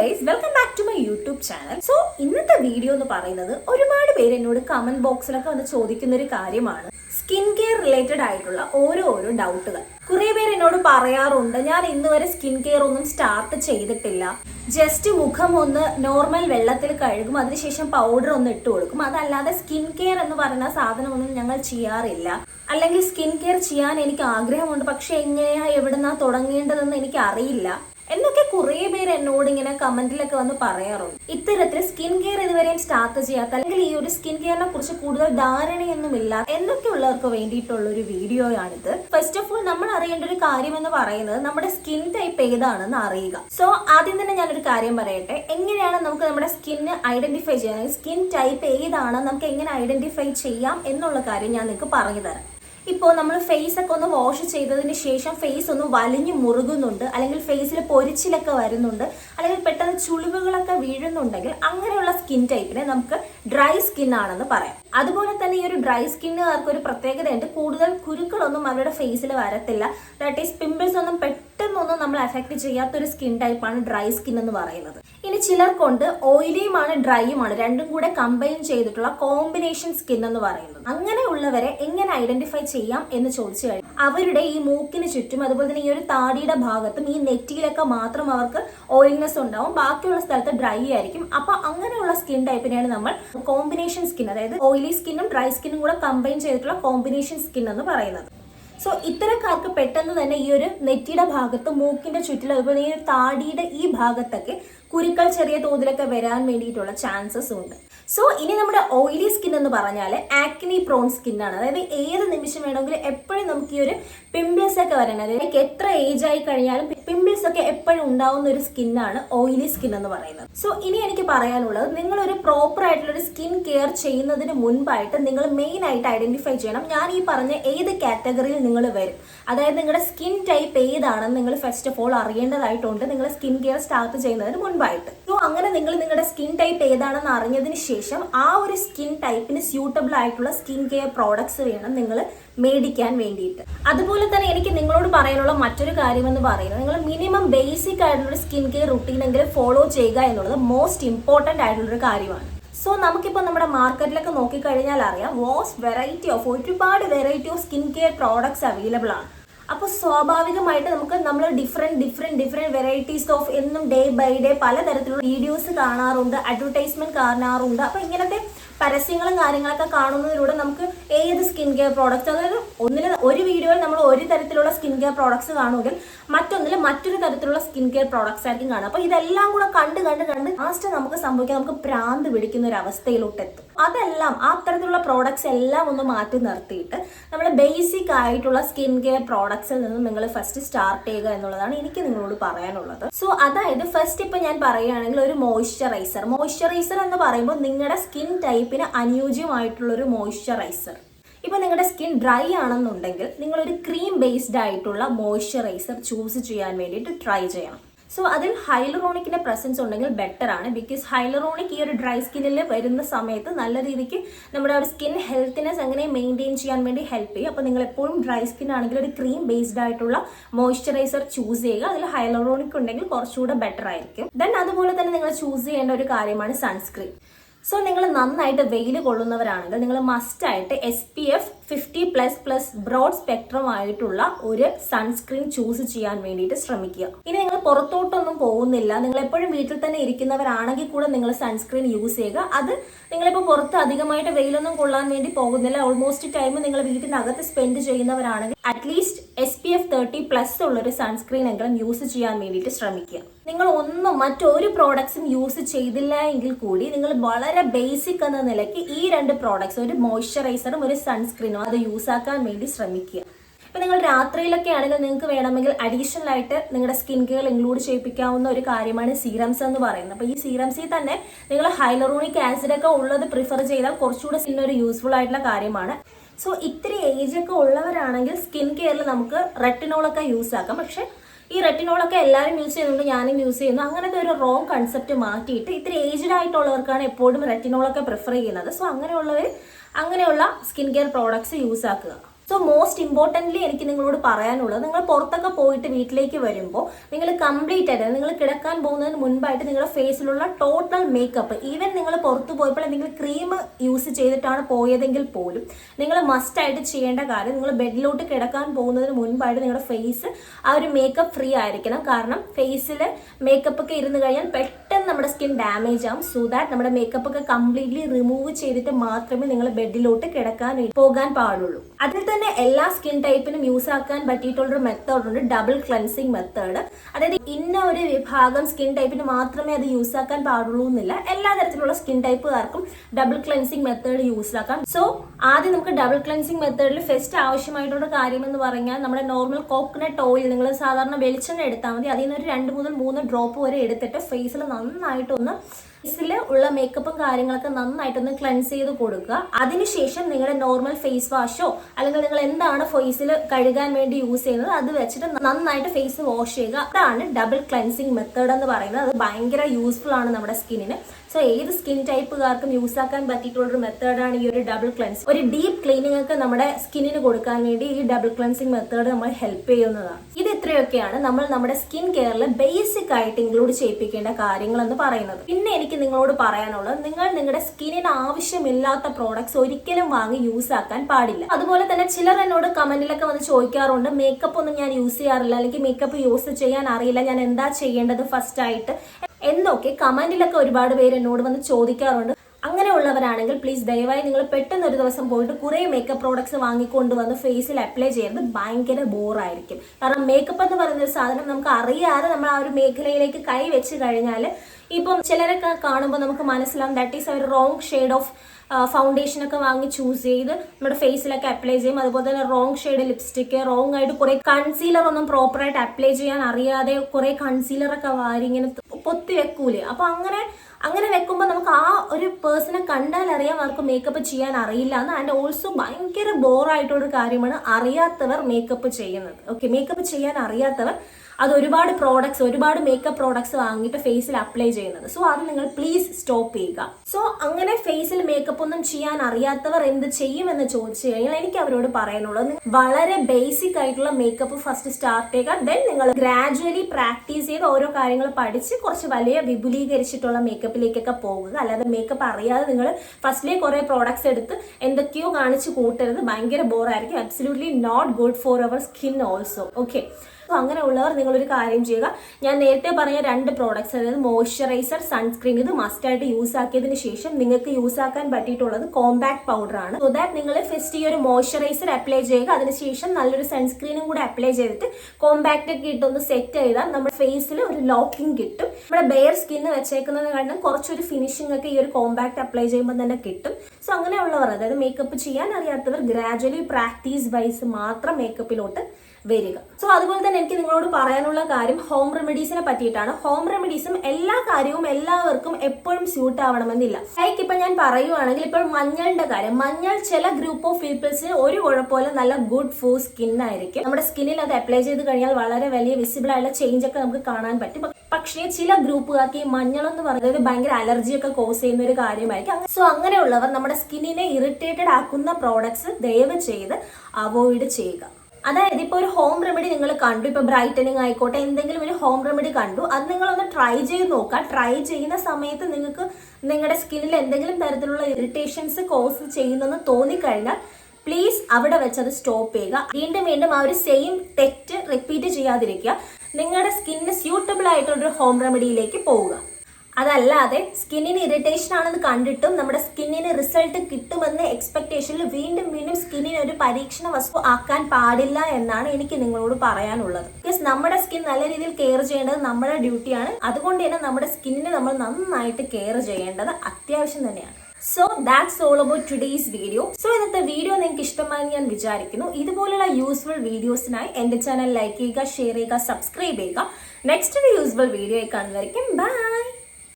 Guys welcome back to my YouTube channel so ഇന്നത്തെ video എന്ന് പറയുന്നത് ഒരുപാട് പേര് എന്നോട് കമന്റ് ബോക്സിലൊക്കെ വന്ന് ചോദിക്കുന്ന ഒരു കാര്യമാണ്. സ്കിൻ കെയർ റിലേറ്റഡ് ആയിട്ടുള്ള ഓരോ ഓരോ ഡൗട്ടുകൾ കുറെ പേര് എന്നോട് പറയാറുണ്ട് ഞാൻ ഇന്ന് വരെ സ്കിൻ കെയർ ഒന്നും സ്റ്റാർട്ട് ചെയ്തിട്ടില്ല. ജസ്റ്റ് മുഖം ഒന്ന് നോർമൽ വെള്ളത്തിൽ കഴുകും അതിനുശേഷം പൗഡർ ഒന്ന് ഇട്ട് കൊടുക്കും. അതല്ലാതെ സ്കിൻ കെയർ എന്ന് പറയുന്ന സാധനമൊന്നും ഞങ്ങൾ ചെയ്യാറില്ല. അല്ലെങ്കിൽ സ്കിൻ കെയർ ചെയ്യാൻ എനിക്ക് ആഗ്രഹമുണ്ട് പക്ഷെ എങ്ങനെയാ എവിടുന്നാ തുടങ്ങേണ്ടതെന്ന് എനിക്ക് അറിയില്ല എന്നൊക്കെ കുറേ പേര് എന്നോട് ഇങ്ങനെ കമന്റിലൊക്കെ വന്ന് പറയാറുണ്ട്. ഇത്തരത്തിൽ സ്കിൻ കെയർ ഇതുവരെയും സ്റ്റാർട്ട് ചെയ്യാത്ത അല്ലെങ്കിൽ ഈ ഒരു സ്കിൻ കെയറിനെ കുറിച്ച് കൂടുതൽ ധാരണയൊന്നുമില്ല എന്നൊക്കെയുള്ളവർക്ക് വേണ്ടിയിട്ടുള്ള ഒരു വീഡിയോയാണിത്. ഫസ്റ്റ് ഓഫ് ഓൾ നമ്മൾ അറിയേണ്ട ഒരു കാര്യം എന്ന് പറയുന്നത് നമ്മുടെ സ്കിൻ ടൈപ്പ് ഏതാണെന്ന് അറിയുക. സോ ആദ്യം തന്നെ ഞാനൊരു കാര്യം പറയട്ടെ. എങ്ങനെയാണ് നമുക്ക് നമ്മുടെ സ്കിന്ന് ഐഡന്റിഫൈ ചെയ്യാൻ സ്കിൻ ടൈപ്പ് ഏതാണ് നമുക്ക് എങ്ങനെ ഐഡന്റിഫൈ ചെയ്യാം എന്നുള്ള കാര്യം ഞാൻ നിങ്ങൾക്ക് പറഞ്ഞു തരാം. ഇപ്പോൾ നമ്മൾ ഫേസ് ഒക്കെ ഒന്ന് വാഷ് ചെയ്തതിന് ശേഷം ഫേസ് ഒന്ന് വലിഞ്ഞു മുറുകുന്നുണ്ട്. അല്ലെങ്കിൽ ഫേസിൽ പൊരിച്ചിലൊക്കെ വരുന്നുണ്ട്. അല്ലെങ്കിൽ പെട്ടെന്ന് ചുളിവുകളൊക്കെ വീഴുന്നുണ്ടെങ്കിൽ അങ്ങനെയുള്ള സ്കിൻ ടൈപ്പിനെ നമുക്ക് ഡ്രൈ സ്കിൻ ആണെന്ന് പറയാം. അതുപോലെ തന്നെ ഈ ഒരു ഡ്രൈ സ്കിന്നുകാർക്ക് ഒരു പ്രത്യേകതയുണ്ട്. കൂടുതൽ കുരുക്കളൊന്നും അവരുടെ ഫേസിൽ വരത്തില്ല. ദാറ്റ് ഈസ് പിമ്പിൾസ് ഒന്നും പെട്ടെന്നൊന്നും നമ്മൾ എഫക്ട് ചെയ്യാത്തൊരു സ്കിൻ ടൈപ്പാണ് ഡ്രൈ സ്കിൻ എന്ന് പറയുന്നത്. ഇനി കൊണ്ട് ഓയിലിയുമാണ് ഡ്രൈയുമാണ്. രണ്ടും കൂടെ കമ്പൈൻ ചെയ്തിട്ടുള്ള കോമ്പിനേഷൻ സ്കിൻ എന്ന് പറയുന്നത്. അങ്ങനെയുള്ളവരെ എങ്ങനെ ഐഡന്റിഫൈ ചെയ്യാം എന്ന് ചോദിച്ചു കഴിഞ്ഞാൽ അവരുടെ ഈ മൂക്കിന് ചുറ്റും അതുപോലെ തന്നെ ഈ ഒരു താടിയുടെ ഭാഗത്തും ഈ നെറ്റിയിലൊക്കെ മാത്രം അവർക്ക് ഓയിൽനെസ് ഉണ്ടാവും. ബാക്കിയുള്ള സ്ഥലത്ത് ഡ്രൈ ആയിരിക്കും. അപ്പൊ അങ്ങനെയുള്ള സ്കിൻ ടൈപ്പിനെയാണ് നമ്മൾ കോമ്പിനേഷൻ സ്കിൻ അതായത് ഓയിലി സ്കിന്നും ഡ്രൈ സ്കിന്നും കൂടെ കമ്പൈൻ ചെയ്തിട്ടുള്ള കോമ്പിനേഷൻ സ്കിൻ എന്ന് പറയുന്നത്. സോ ഇത്തരക്കാർക്ക് പെട്ടെന്ന് തന്നെ ഈ ഒരു നെറ്റിയുടെ ഭാഗത്ത് മൂക്കിന്റെ ചുറ്റിലും അതുപോലെ ഈ താടിയുടെ ഈ ഭാഗത്തൊക്കെ കുരുക്കൾ ചെറിയ തോതിലൊക്കെ വരാൻ വേണ്ടിയിട്ടുള്ള ചാൻസസ് ഉണ്ട്. സോ ഇനി നമ്മുടെ ഓയിലി സ്കിൻ എന്ന് പറഞ്ഞാൽ ആക്നി പ്രോൺ സ്കിൻ ആണ്. അതായത് ഏത് നിമിഷം വേണമെങ്കിലും എപ്പോഴും നമുക്ക് ഈ ഒരു പിമ്പിൾസ് ഒക്കെ വരാൻ അതായത് എത്ര ഏജ് ആയി കഴിഞ്ഞാലും പിമ്പിൾസ് ഒക്കെ എപ്പോഴും ഉണ്ടാവുന്ന ഒരു സ്കിന്നാണ് ഓയിലി സ്കിൻ എന്ന് പറയുന്നത്. സോ ഇനി എനിക്ക് പറയാനുള്ളത് നിങ്ങൾ ഒരു പ്രോപ്പർ ആയിട്ടുള്ള ഒരു സ്കിൻ കെയർ ചെയ്യുന്നതിന് മുൻപായിട്ട് നിങ്ങൾ മെയിൻ ആയിട്ട് ഐഡന്റിഫൈ ചെയ്യണം. ഞാൻ ഈ പറഞ്ഞ ഏത് കാറ്റഗറിയിൽ നിങ്ങൾ വരും. അതായത് നിങ്ങളുടെ സ്കിൻ ടൈപ്പ് ഏതാണെന്ന് നിങ്ങൾ ഫസ്റ്റ് ഓഫ് ഓൾ അറിയേണ്ടതായിട്ടുണ്ട്. നിങ്ങൾ സ്കിൻ കെയർ സ്റ്റാർട്ട് ചെയ്യുന്നതിന് മുൻപായിട്ട്. സോ അങ്ങനെ നിങ്ങൾ നിങ്ങളുടെ സ്കിൻ ടൈപ്പ് ഏതാണെന്ന് അറിഞ്ഞതിന് ശേഷം ആ ഒരു സ്കിൻ ടൈപ്പിന് സ്യൂട്ടബിൾ ആയിട്ടുള്ള സ്കിൻ കെയർ പ്രോഡക്ട്സ് വേണം നിങ്ങൾ മേടിക്കാൻ വേണ്ടിയിട്ട്. അതുപോലെ തന്നെ എനിക്ക് നിങ്ങളോട് പറയാനുള്ള മറ്റൊരു കാര്യം എന്ന് പറയുന്നത് നിങ്ങൾ മിനിമം ബേസിക് ആയിട്ടുള്ള സ്കിൻ കെയർ റുട്ടീൻ എങ്കിലും ഫോളോ ചെയ്യുക എന്നുള്ളത് മോസ്റ്റ് ഇമ്പോർട്ടന്റ് ആയിട്ടുള്ളൊരു കാര്യമാണ്. സോ നമുക്കിപ്പോൾ നമ്മുടെ മാർക്കറ്റിലൊക്കെ നോക്കിക്കഴിഞ്ഞാൽ അറിയാം വാസ് വെറൈറ്റി ഓഫ് ഒരുപാട് variety of skin care products available ആണ്. അപ്പോൾ സ്വാഭാവികമായിട്ട് നമുക്ക് നമ്മൾ different different different varieties of എന്നും ഡേ ബൈ ഡേ പലതരത്തിലുള്ള വീഡിയോസ് കാണാറുണ്ട് അഡ്വർടൈസ്മെന്റ് കാണാറുണ്ട്. അപ്പോൾ ഇങ്ങനത്തെ പരസ്യങ്ങളും കാര്യങ്ങളൊക്കെ കാണുന്നതിലൂടെ നമുക്ക് ഏത് സ്കിൻ കെയർ പ്രോഡക്റ്റ് അതായത് ഒന്നിൽ ഒരു വീഡിയോയിൽ നമ്മൾ ഒരു തരത്തിലുള്ള സ്കിൻ കെയർ പ്രോഡക്ട്സ് കാണുമെങ്കിൽ മറ്റൊന്നിൽ മറ്റൊരു തരത്തിലുള്ള സ്കിൻ കെയർ പ്രോഡക്ട്സ് ആയിരിക്കും കാണുക. അപ്പോൾ ഇതെല്ലാം കൂടെ കണ്ട് കണ്ട് കണ്ട് ലാസ്റ്റ് നമുക്ക് സംഭവിക്കാൻ നമുക്ക് പ്രാന്ത് പിടിക്കുന്ന ഒരു അവസ്ഥയിലോട്ട് എത്തും അതെല്ലാം ആ തരത്തിലുള്ള പ്രോഡക്ട്സ് എല്ലാം ഒന്ന് മാറ്റി നിർത്തിയിട്ട് നമ്മൾ ബേസിക് ആയിട്ടുള്ള സ്കിൻ കെയർ പ്രോഡക്ട്സിൽ നിന്ന് നിങ്ങൾ ഫസ്റ്റ് സ്റ്റാർട്ട് ചെയ്യുക എന്നുള്ളതാണ് എനിക്ക് നിങ്ങളോട് പറയാനുള്ളത്. സോ അതായത് ഫസ്റ്റ് ഇപ്പം ഞാൻ പറയുകയാണെങ്കിൽ ഒരു മോയ്സ്ചറൈസർ മോയ്സ്ചറൈസർ എന്ന് പറയുമ്പോൾ നിങ്ങളുടെ സ്കിൻ ടൈപ്പിന് അനുയോജ്യമായിട്ടുള്ള ഒരു മോയ്സ്ചറൈസർ ഇപ്പം നിങ്ങളുടെ സ്കിൻ ഡ്രൈ ആണെന്നുണ്ടെങ്കിൽ നിങ്ങളൊരു ക്രീം ബേസ്ഡ് ആയിട്ടുള്ള മോയ്സ്ചറൈസർ ചൂസ് ചെയ്യാൻ വേണ്ടിയിട്ട് ട്രൈ ചെയ്യണം. സോ അതിൽ ഹൈലറോണിക്കിന്റെ പ്രസൻസ് ഉണ്ടെങ്കിൽ ബെറ്റർ ആണ്. ബിക്കോസ് ഹൈലറോണിക് ഈ ഒരു ഡ്രൈ സ്കിന്നിൽ വരുന്ന സമയത്ത് നല്ല രീതിക്ക് നമ്മുടെ ഒരു സ്കിൻ ഹെൽത്തിനെസ് എങ്ങനെ മെയിന്റെയിൻ ചെയ്യാൻ വേണ്ടി ഹെൽപ്പ് ചെയ്യും. അപ്പോൾ നിങ്ങൾ എപ്പോഴും ഡ്രൈ സ്കിൻ ആണെങ്കിൽ ഒരു ക്രീം ബേസ്ഡ് ആയിട്ടുള്ള മോയ്സ്ചറൈസർ ചൂസ് ചെയ്യുക. അതിൽ ഹൈലറോണിക് ഉണ്ടെങ്കിൽ കുറച്ചുകൂടെ ബെറ്റർ ആയിരിക്കും. ദെൻ അതുപോലെ തന്നെ നിങ്ങൾ ചൂസ് ചെയ്യേണ്ട ഒരു കാര്യമാണ് സൺസ്ക്രീൻ സോ നിങ്ങൾ നന്നായിട്ട് വെയിൽ കൊള്ളുന്നവരാണെങ്കിൽ നിങ്ങൾ മസ്റ്റ് ആയിട്ട് S P F fifty plus plus broad spectrum ആയിട്ടുള്ള ഒരു സൺസ്ക്രീൻ ചൂസ് ചെയ്യാൻ വേണ്ടിയിട്ട് ശ്രമിക്കുക. ഇനി നിങ്ങൾ പുറത്തോട്ടൊന്നും പോകുന്നില്ല. നിങ്ങൾ എപ്പോഴും വീട്ടിൽ തന്നെ ഇരിക്കുന്നവരാണെങ്കിൽ കൂടെ നിങ്ങൾ സൺസ്ക്രീൻ യൂസ് ചെയ്യുക. അത് നിങ്ങളിപ്പോൾ പുറത്ത് അധികമായിട്ട് വെയിലൊന്നും കൊള്ളാൻ വേണ്ടി പോകുന്നില്ല. ഓൾമോസ്റ്റ് ടൈം നിങ്ങൾ വീട്ടിനകത്ത് സ്പെൻഡ് ചെയ്യുന്നവരാണെങ്കിൽ അറ്റ്ലീസ്റ്റ് തേർട്ടി പ്ലസ് ഉള്ളൊരു സൺസ്ക്രീൻ എങ്കിലും യൂസ് ചെയ്യാൻ വേണ്ടിയിട്ട് ശ്രമിക്കുക. നിങ്ങൾ ഒന്നും മറ്റൊരു പ്രോഡക്ട്സും യൂസ് ചെയ്തില്ല എങ്കിൽ കൂടി നിങ്ങൾ വളരെ ബേസിക് എന്ന നിലയ്ക്ക് ഈ രണ്ട് പ്രോഡക്ട്സ് ഒരു മോയ്സ്ചറൈസറും ഒരു സൺസ്ക്രീനും അത് യൂസ് ആക്കാൻ വേണ്ടി ശ്രമിക്കുക. ഇപ്പൊ നിങ്ങൾ രാത്രിയിലൊക്കെ ആണെങ്കിൽ നിങ്ങൾക്ക് വേണമെങ്കിൽ അഡീഷണൽ ആയിട്ട് നിങ്ങളുടെ സ്കിൻ കെയർ ഇൻക്ലൂഡ് ചെയ്യിപ്പിക്കാവുന്ന ഒരു കാര്യമാണ് സീറംസ് എന്ന് പറയുന്നത്. അപ്പോൾ ഈ സീറംസിൽ തന്നെ നിങ്ങൾ ഹൈലറോണിക് ആസിഡ് ഒക്കെ ഉള്ളത് പ്രിഫർ ചെയ്താൽ കുറച്ചുകൂടെ സ്കിന്നൊരു യൂസ്ഫുൾ ആയിട്ടുള്ള കാര്യമാണ്. സോ ഇത്തിരി ഏജ് ഒക്കെ ഉള്ളവരാണെങ്കിൽ സ്കിൻ കെയറിൽ നമുക്ക് റെറ്റിനോളൊക്കെ യൂസ് ആക്കാം. പക്ഷെ ഈ റെറ്റിനോളൊക്കെ എല്ലാവരും യൂസ് ചെയ്യുന്നുണ്ട് ഞാനും യൂസ് ചെയ്യുന്നു. അങ്ങനത്തെ ഒരു റോങ് കൺസെപ്റ്റ് മാറ്റിയിട്ട് ഇത്തിരി ഏജ്ഡ് ആയിട്ടുള്ളവർക്കാണ് എപ്പോഴും റെറ്റിനോളൊക്കെ പ്രിഫർ ചെയ്യുന്നത്. സോ അങ്ങനെയുള്ളവർ അങ്ങനെയുള്ള സ്കിൻ കെയർ പ്രോഡക്ട്സ് യൂസ് ആക്കുക. സോ മോസ്റ്റ് ഇമ്പോർട്ടന്റ്ലി എനിക്ക് നിങ്ങളോട് പറയാനുള്ളത് നിങ്ങൾ പുറത്തൊക്കെ പോയിട്ട് വീട്ടിലേക്ക് വരുമ്പോൾ നിങ്ങൾ കംപ്ലീറ്റ് ആയിട്ട് നിങ്ങൾ കിടക്കാൻ പോകുന്നതിന് മുൻപായിട്ട് നിങ്ങളുടെ ഫേസിലുള്ള ടോട്ടൽ മേക്കപ്പ് ഈവൻ നിങ്ങൾ പുറത്ത് പോയപ്പോൾ എന്തെങ്കിലും ക്രീം യൂസ് ചെയ്തിട്ടാണ് പോയതെങ്കിൽ പോലും നിങ്ങൾ മസ്റ്റായിട്ട് ചെയ്യേണ്ട കാര്യം നിങ്ങൾ ബെഡിലോട്ട് കിടക്കാൻ പോകുന്നതിന് മുൻപായിട്ട് നിങ്ങളുടെ ഫേസ് ആ ഒരു മേക്കപ്പ് ഫ്രീ ആയിരിക്കണം. കാരണം ഫേസിൽ മേക്കപ്പ് ഒക്കെ ഇരുന്ന് കഴിഞ്ഞാൽ പെട്ടെന്ന് നമ്മുടെ സ്കിൻ ഡാമേജ് ആവും. സോ ദാറ്റ് നമ്മുടെ മേക്കപ്പ് ഒക്കെ കംപ്ലീറ്റ്ലി റിമൂവ് ചെയ്തിട്ട് മാത്രമേ നിങ്ങൾ ബെഡിലോട്ട് കിടക്കാൻ പോകാൻ പാടുള്ളൂ. അതിൽ തന്നെ എല്ലാ സ്കിൻ ടൈപ്പിനും യൂസ് ആക്കാൻ പറ്റിയിട്ടുള്ളൊരു മെത്തേഡ് ഉണ്ട് ഡബിൾ ക്ലൻസിങ് മെത്തേഡ് അതായത് ഇന്ന ഒരു വിഭാഗം സ്കിൻ ടൈപ്പിന് മാത്രമേ അത് യൂസ് ആക്കാൻ പാടുള്ളൂ എന്നില്ല. എല്ലാ തരത്തിലുള്ള സ്കിൻ ടൈപ്പുകാർക്കും ഡബിൾ ക്ലൻസിങ് മെത്തേഡ് യൂസ് ആക്കാം. സോ ആദ്യം നമുക്ക് ഡബിൾ ക്ലൻസിങ് മെത്തേഡിൽ ഫസ്റ്റ് ആവശ്യമായിട്ടുള്ള കാര്യം എന്ന് പറഞ്ഞാൽ നമ്മുടെ നോർമൽ കോക്കനട്ട് ഓയിൽ നിങ്ങൾ സാധാരണ വെളിച്ചെണ്ണ എടുത്താൽ മതി. അതിൽ നിന്ന് ഒരു രണ്ട് മുതൽ മൂന്ന് ഡ്രോപ്പ് വരെ എടുത്തിട്ട് ഫേസിൽ നന്നായിട്ടൊന്ന് ഫേസിൽ ഉള്ള മേക്കപ്പും കാര്യങ്ങളൊക്കെ നന്നായിട്ടൊന്ന് ക്ലെൻസ് ചെയ്ത് കൊടുക്കുക. അതിനുശേഷം നിങ്ങളുടെ നോർമൽ ഫേസ് വാഷോ അല്ലെങ്കിൽ നിങ്ങൾ എന്താണ് ഫേസിൽ കഴുകാൻ വേണ്ടി യൂസ് ചെയ്യുന്നത് അത് വെച്ചിട്ട് നന്നായിട്ട് ഫേസ് വാഷ് ചെയ്യുക. അതാണ് ഡബിൾ ക്ലെൻസിങ് മെത്തേഡ് എന്ന് പറയുന്നത്. അത് ഭയങ്കര യൂസ്ഫുൾ ആണ് നമ്മുടെ സ്കിന്നിന് സോ ഏത് സ്കിൻ ടൈപ്പുകാർക്കും യൂസ് ആക്കാൻ പറ്റിയിട്ടുള്ള ഒരു മെത്തേഡാണ് ഈ ഒരു ഡബിൾ ക്ലെൻസ് ഒരു ഡീപ് ക്ലീനിങ് ഒക്കെ നമ്മുടെ സ്കിന്നിന് കൊടുക്കാൻ വേണ്ടി ഈ ഡബിൾ ക്ലെൻസിങ് മെത്തേഡ് നമ്മൾ ഹെൽപ്പ് ചെയ്യുന്നതാണ്. ഇത് ഇത്രയൊക്കെയാണ് നമ്മൾ നമ്മുടെ സ്കിൻ കെയറിൽ ബേസിക് ആയിട്ട് ഇൻക്ലൂഡ് ചെയ്യിപ്പിക്കേണ്ട കാര്യങ്ങൾ എന്ന് പറയുന്നത്. പിന്നെ എനിക്ക് നിങ്ങളോട് പറയാനുള്ളത് നിങ്ങൾ നിങ്ങളുടെ സ്കിന്നിന് ആവശ്യമില്ലാത്ത പ്രോഡക്ട്സ് ഒരിക്കലും വാങ്ങി യൂസ് ആക്കാൻ പാടില്ല. അതുപോലെ തന്നെ ചിലർ എന്നോട് കമന്റിലൊക്കെ വന്ന് ചോദിക്കാറുണ്ട് മേക്കപ്പ് ഒന്നും ഞാൻ യൂസ് ചെയ്യാറില്ല. അല്ലെങ്കിൽ മേക്കപ്പ് യൂസ് ചെയ്യാൻ അറിയില്ല. ഞാൻ എന്താ ചെയ്യേണ്ടത് ഫസ്റ്റ് ആയിട്ട്? എന്നൊക്കെ കമന്റിലൊക്കെ ഒരുപാട് പേര് എന്നോട് വന്ന് ചോദിക്കാറുണ്ട്. അങ്ങനെയുള്ളവരാണെങ്കിൽ പ്ലീസ് ദയവായി നിങ്ങൾ പെട്ടെന്ന് ഒരു ദിവസം പോയിട്ട് കുറേ മേക്കപ്പ് പ്രോഡക്ട്സ് വാങ്ങിക്കൊണ്ട് വന്ന് ഫേസിൽ അപ്ലൈ ചെയ്യുന്നത് ഭയങ്കര ബോറായിരിക്കും കാരണം മേക്കപ്പ് എന്ന് പറയുന്ന ഒരു സാധനം നമുക്ക് അറിയാതെ നമ്മൾ ആ ഒരു മേഖലയിലേക്ക് കൈ വെച്ച് കഴിഞ്ഞാൽ ഇപ്പം ചിലരൊക്കെ കാണുമ്പോൾ നമുക്ക് മനസ്സിലാവും ദാറ്റ് ഈസ് അവർ റോങ് ഷെയ്ഡ് ഓഫ് ഫൗണ്ടേഷൻ ഒക്കെ വാങ്ങി ചൂസ് ചെയ്ത് നമ്മുടെ ഫേസിലൊക്കെ അപ്ലൈ ചെയ്യും. അതുപോലെ തന്നെ റോങ് ഷെയ്ഡ് ലിപ്സ്റ്റിക്ക് റോങ് ആയിട്ട് കുറെ കൺസീലർ ഒന്നും പ്രോപ്പറായിട്ട് അപ്ലൈ ചെയ്യാൻ അറിയാതെ കുറെ കൺസീലർ ഒക്കെ വാരി ഇങ്ങനെ പൊത്തി വെക്കൂലേ. അപ്പൊ അങ്ങനെ അങ്ങനെ വെക്കുമ്പോൾ നമുക്ക് ആ ഒരു പേഴ്സണെ കണ്ടാൽ അറിയാം അവർക്ക് മേക്കപ്പ് ചെയ്യാൻ അറിയില്ല എന്ന്. ആൻഡ് ഓൾസോ ഭയങ്കര ബോറായിട്ടുള്ള ഒരു കാര്യമാണ് അറിയാത്തവർ മേക്കപ്പ് ചെയ്യുന്നത്. ഓക്കെ മേക്കപ്പ് ചെയ്യാൻ അറിയാത്തവർ അത് ഒരുപാട് പ്രോഡക്ട്സ് ഒരുപാട് മേക്കപ്പ് പ്രോഡക്ട്സ് വാങ്ങിയിട്ട് ഫേസിൽ അപ്ലൈ ചെയ്യുന്നത്. സോ അത് നിങ്ങൾ പ്ലീസ് സ്റ്റോപ്പ് ചെയ്യുക. സോ അങ്ങനെ ഫേസിൽ മേക്കപ്പ് ഒന്നും ചെയ്യാൻ അറിയാത്തവർ എന്ത് ചെയ്യുമെന്ന് ചോദിച്ചു കഴിഞ്ഞാൽ എനിക്ക് അവരോട് പറയാനുള്ളത് വളരെ ബേസിക് ആയിട്ടുള്ള മേക്കപ്പ് ഫസ്റ്റ് സ്റ്റാർട്ട് ചെയ്യുക ദെൻ നിങ്ങൾ ഗ്രാജുവലി പ്രാക്ടീസ് ചെയ്ത് ഓരോ കാര്യങ്ങൾ പഠിച്ച് കുറച്ച് വലിയ വിപുലീകരിച്ചിട്ടുള്ള മേക്കപ്പിലേക്കൊക്കെ പോകുക. അല്ലാതെ മേക്കപ്പ് അറിയാതെ നിങ്ങൾ ഫസ്റ്റിലെ കുറെ പ്രോഡക്ട്സ് എടുത്ത് എന്തൊക്കെയോ കാണിച്ച് കൂട്ടരുത്. ഭയങ്കര ബോറായിരിക്കും absolutely not good for our skin also okay so അങ്ങനെയുള്ളവർ നിങ്ങളൊരു കാര്യം ചെയ്യുക. ഞാൻ നേരത്തെ പറഞ്ഞ രണ്ട് പ്രോഡക്ട്സ് അതായത് മോയ്സ്ചറൈസർ സൺസ്ക്രീൻ ഇത് മസ്റ്റ് ആയിട്ട് യൂസ് ആക്കിയതിന് ശേഷം നിങ്ങൾക്ക് യൂസ് ആക്കാൻ പറ്റിയിട്ടുള്ളത് കോമ്പാക്ട് പൗഡർ ആണ്. സോ ദാറ്റ് നിങ്ങൾ ഫസ്റ്റ് ഈ ഒരു മോയ്സ്ചറൈസർ അപ്ലൈ ചെയ്യുക. അതിനുശേഷം നല്ലൊരു സൺസ്ക്രീനും കൂടെ അപ്ലൈ ചെയ്തിട്ട് കോമ്പാക്ട് ഒക്കെ ഇട്ടൊന്ന് സെറ്റ് ചെയ്താൽ നമ്മുടെ ഫേസിൽ ഒരു ലോക്കിംഗ് കിട്ടും. നമ്മുടെ ബെയർ സ്കിന്ന് വെച്ചേക്കുന്നത് കാരണം കുറച്ചൊരു ഫിനിഷിംഗ് ഒക്കെ ഈ ഒരു കോമ്പാക്ട് അപ്ലൈ ചെയ്യുമ്പോൾ തന്നെ കിട്ടും. സോ അങ്ങനെയുള്ളവർ അതായത് മേക്കപ്പ് ചെയ്യാൻ അറിയാത്തവർ ഗ്രാജുവലി പ്രാക്ടീസ് വൈസ് മാത്രം മേക്കപ്പിലോട്ട് വരിക. സോ അതുപോലെ തന്നെ എനിക്ക് നിങ്ങളോട് പറയാനുള്ള കാര്യം ഹോം റെമഡീസിനെ പറ്റിയിട്ടാണ്. ഹോം റെമഡീസും എല്ലാ കാര്യവും എല്ലാവർക്കും എപ്പോഴും സ്യൂട്ട് ആവണമെന്നില്ല. ലൈക്ക് ഇപ്പൊ ഞാൻ പറയുവാണെങ്കിൽ ഇപ്പോൾ മഞ്ഞളിന്റെ കാര്യം. മഞ്ഞൾ ചില ഗ്രൂപ്പ് ഓഫ് പീപ്പിൾസിന് ഒരു കുഴപ്പമില്ല. നല്ല ഗുഡ് ഫോർ സ്കിൻ ആയിരിക്കും. നമ്മുടെ സ്കിന്നിൽ അത് അപ്ലൈ ചെയ്ത് കഴിഞ്ഞാൽ വളരെ വലിയ വിസിബിൾ ആയിട്ടുള്ള ചേഞ്ച് ഒക്കെ നമുക്ക് കാണാൻ പറ്റും. പക്ഷേ ചില ഗ്രൂപ്പുകാർക്ക് ഈ മഞ്ഞൾ എന്ന് പറയുന്നത് ഭയങ്കര അലർജി ഒക്കെ കോസ് ചെയ്യുന്ന ഒരു കാര്യമായിരിക്കും. സോ അങ്ങനെയുള്ളവർ നമ്മുടെ സ്കിന്നിനെ ഇറിറ്റേറ്റഡ് ആക്കുന്ന പ്രോഡക്ട്സ് ദയവ് ചെയ്ത് അവോയ്ഡ് ചെയ്യുക. അതായത് ഇപ്പോൾ ഒരു ഹോം റെമഡി നിങ്ങൾ കണ്ടു. ഇപ്പോൾ ബ്രൈറ്റനിങ് ആയിക്കോട്ടെ എന്തെങ്കിലും ഒരു ഹോം റെമഡി കണ്ടു. അത് നിങ്ങളൊന്ന് ട്രൈ ചെയ്ത് നോക്കുക. ട്രൈ ചെയ്യുന്ന സമയത്ത് നിങ്ങൾക്ക് നിങ്ങളുടെ സ്കിന്നിൽ എന്തെങ്കിലും തരത്തിലുള്ള ഇറിറ്റേഷൻസ് കോസ് ചെയ്യുന്നെന്ന് തോന്നിക്കഴിഞ്ഞാൽ പ്ലീസ് അവിടെ വെച്ച് അത് സ്റ്റോപ്പ് ചെയ്യുക. വീണ്ടും വീണ്ടും ആ ഒരു സെയിം തെറ്റ് റിപ്പീറ്റ് ചെയ്യാതിരിക്കുക. നിങ്ങളുടെ സ്കിന്നിന് സ്യൂട്ടബിൾ ആയിട്ടുള്ളൊരു ഹോം റെമഡിയിലേക്ക് പോവുക. അതല്ലാതെ സ്കിന്നിന് ഇറിറ്റേഷൻ ആണെന്ന് കണ്ടിട്ടും നമ്മുടെ സ്കിന്നിന് റിസൾട്ട് കിട്ടുമെന്ന എക്സ്പെക്ടേഷനിൽ വീണ്ടും വീണ്ടും സ്കിന്നിന് ഒരു പരീക്ഷണ വസ്തു ആക്കാൻ പാടില്ല എന്നാണ് എനിക്ക് നിങ്ങളോട് പറയാനുള്ളത്. ബിക്കോസ് നമ്മുടെ സ്കിൻ നല്ല രീതിയിൽ കെയർ ചെയ്യേണ്ടത് നമ്മുടെ ഡ്യൂട്ടിയാണ് അതുകൊണ്ട് തന്നെ നമ്മുടെ സ്കിന്നിന് നമ്മൾ നന്നായിട്ട് കെയർ ചെയ്യേണ്ടത് അത്യാവശ്യം തന്നെയാണ്. So that's all about today's video so ഇന്നത്തെ വീഡിയോ നിങ്ങൾക്ക് ഇഷ്ടമായി ഞാൻ വിചാരിക്കുന്നു. ഇതുപോലുള്ള യൂസ്ഫുൾ വീഡിയോസിനായി എന്റെ ചാനൽ ലൈക്ക് ചെയ്യുക ഷെയർ ചെയ്യുക സബ്സ്ക്രൈബ് ചെയ്യുക. നെക്സ്റ്റ് ഒരു യൂസ്ഫുൾ വീഡിയോ കാണുന്നതായിരിക്കും. ബൈ